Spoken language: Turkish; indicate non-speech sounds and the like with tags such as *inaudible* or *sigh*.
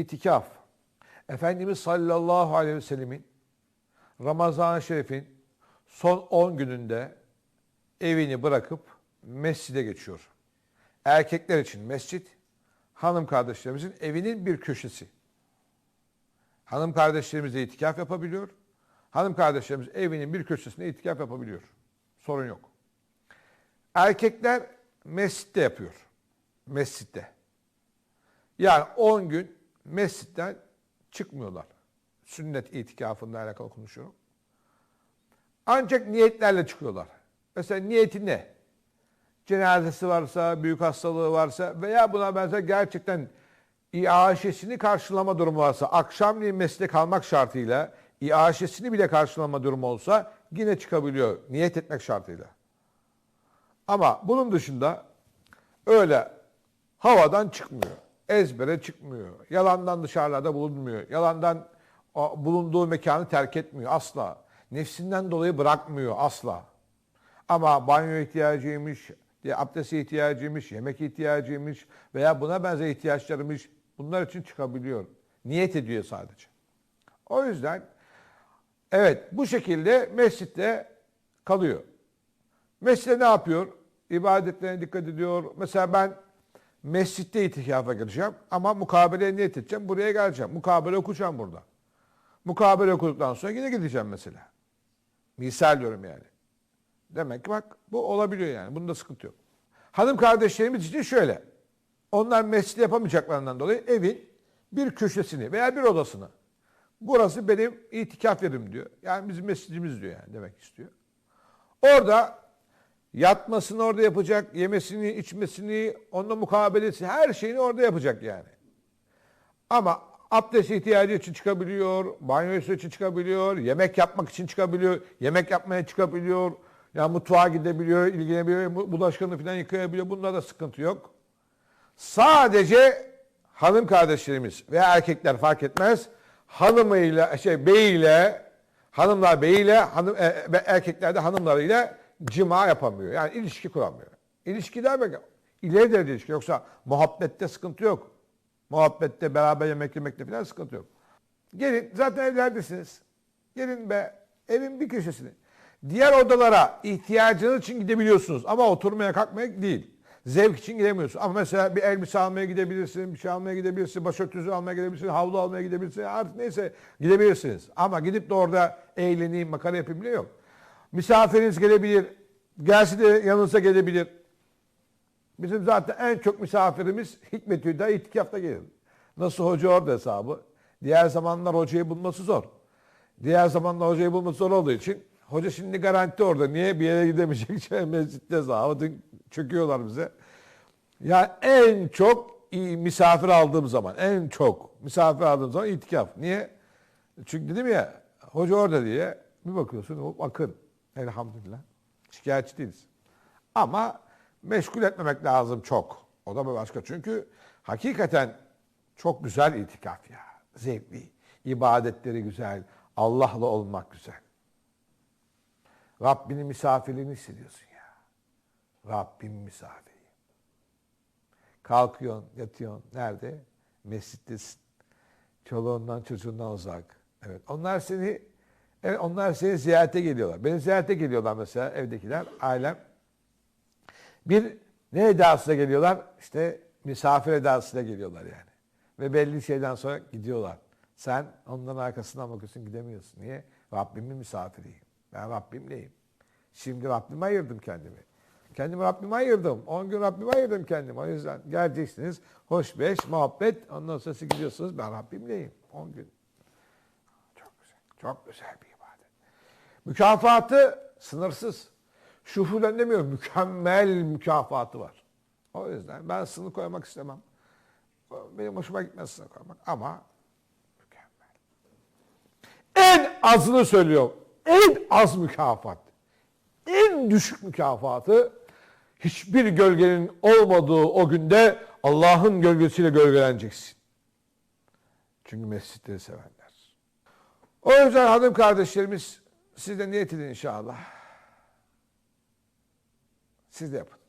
itikaf, Efendimiz sallallahu aleyhi ve sellemin Ramazan-ı Şerif'in son 10 gününde evini bırakıp mescide geçiyor. Erkekler için mescit, hanım kardeşlerimizin evinin bir köşesi. Hanım kardeşlerimiz de itikaf yapabiliyor. Hanım kardeşlerimiz evinin bir köşesinde itikaf yapabiliyor. Sorun yok. Erkekler mescitte yapıyor. Mescitte. Yani 10 gün mescitten çıkmıyorlar. Sünnet itikafında alakalı konuşuyorum. Ancak niyetlerle çıkıyorlar. Mesela niyeti ne? Cenazesi varsa, büyük hastalığı varsa veya buna benzer gerçekten iaşesini karşılama durumu varsa, akşamleyin mescide kalmak şartıyla iaşesini bile karşılama durumu olsa yine çıkabiliyor niyet etmek şartıyla. Ama bunun dışında öyle havadan çıkmıyor. Ezbere çıkmıyor. Yalandan dışarılarda bulunmuyor. Yalandan bulunduğu mekanı terk etmiyor asla. Nefsinden dolayı bırakmıyor asla. Ama banyo ihtiyacıymış, diye abdest ihtiyacıymış, yemek ihtiyacıymış veya buna benzer ihtiyaçlarıymış bunlar için çıkabiliyor. Niyet ediyor sadece. O yüzden evet bu şekilde mescitte kalıyor. Mescitte ne yapıyor? İbadetlerine dikkat ediyor. Mesela ben mescitte itikafa gireceğim ama mukabeleye niyet edeceğim. Buraya geleceğim. Mukabele okuyacağım burada. Mukabele okuduktan sonra yine gideceğim mesela. Misal diyorum yani. Demek ki bak bu olabiliyor yani. Bunda sıkıntı yok. Hanım kardeşlerimiz için şöyle. Onlar mescid yapamayacaklarından dolayı evin bir köşesini veya bir odasını. Burası benim itikaf yerim diyor. Yani bizim mescidimiz diyor yani demek istiyor. Orada yatmasını orada yapacak, yemesini, içmesini, onunla mukabelesi, her şeyini orada yapacak yani. Ama abdest ihtiyacı için çıkabiliyor, banyosu için çıkabiliyor, yemek yapmak için çıkabiliyor, yemek yapmaya çıkabiliyor, ya mutfağa gidebiliyor, ilgilenebiliyor, bulaşıklarını falan yıkayabiliyor. Bunda da sıkıntı yok. Sadece hanım kardeşlerimiz veya erkekler fark etmez. Hanımıyla, şey beyiyle, hanımlar beyiyle, hanım, e, erkekler de hanımlarıyla cima yapamıyor. Yani ilişki kuramıyor. İlişki demek ileri derece ilişki. Yoksa muhabbette sıkıntı yok. Muhabbette beraber yemek yemekte falan sıkıntı yok. Gelin zaten evlerdesiniz. Gelin be evin bir köşesine. Diğer odalara ihtiyacınız için gidebiliyorsunuz ama oturmaya kalkmaya değil. Zevk için gidemiyorsun. Ama mesela bir elbise almaya gidebilirsin, bir şey almaya gidebilirsin, başörtüsü almaya gidebilirsin, havlu almaya gidebilirsin. Artık neyse gidebilirsiniz. Ama gidip de orada eğleneyim, makara yapayım bile yok. Misafiriniz gelebilir, gelsin de yanınıza gelebilir. Bizim zaten en çok misafirimiz Hikmet Hüda itikafta gelir. Nasıl hoca orada hesabı. Diğer zamanlar hocayı bulması zor. Diğer zamanlar hocayı bulması zor olduğu için Hoca şimdi garanti orada. Niye bir yere gidemeyecek? *laughs* Mescitte zaten çöküyorlar bize. Yani en çok misafir aldığım zaman, en çok misafir aldığım zaman itikaf. Niye? Çünkü dedim ya, hoca orada diye bir bakıyorsun, akın. Elhamdülillah. Şikayetçi değiliz. Ama meşgul etmemek lazım çok. O da bir başka. Çünkü hakikaten çok güzel itikaf ya. Zevkli. İbadetleri güzel. Allah'la olmak güzel. Rabbinin misafirliğini hissediyorsun ya. Rabbim misafiri. Kalkıyorsun, yatıyorsun. Nerede? Mescittesin. Çoluğundan, çocuğundan uzak. Evet. Onlar seni evet, onlar seni ziyarete geliyorlar. Beni ziyarete geliyorlar mesela evdekiler, ailem. Bir ne edasıyla geliyorlar? İşte misafir edasıyla geliyorlar yani. Ve belli şeyden sonra gidiyorlar. Sen onların arkasından bakıyorsun gidemiyorsun. Niye? Rabbimin misafiriyim. Ben Rabbimleyim. Şimdi Rabbime ayırdım kendimi. Kendimi Rabbime ayırdım. 10 gün Rabbime ayırdım kendimi. O yüzden geleceksiniz. Hoş beş, muhabbet. Ondan sonra siz gidiyorsunuz. Ben Rabbimleyim. 10 gün. Çok güzel. Bir ibadet. Mükafatı sınırsız. Şuhulen demiyorum. Mükemmel mükafatı var. O yüzden ben sınır koymak istemem. Benim hoşuma gitmez sınır koymak. Ama mükemmel. En azını söylüyorum en az mükafat, en düşük mükafatı hiçbir gölgenin olmadığı o günde Allah'ın gölgesiyle gölgeleneceksin. Çünkü mescitleri sevenler. O yüzden hanım kardeşlerimiz siz de niyet edin inşallah. Siz de yapın.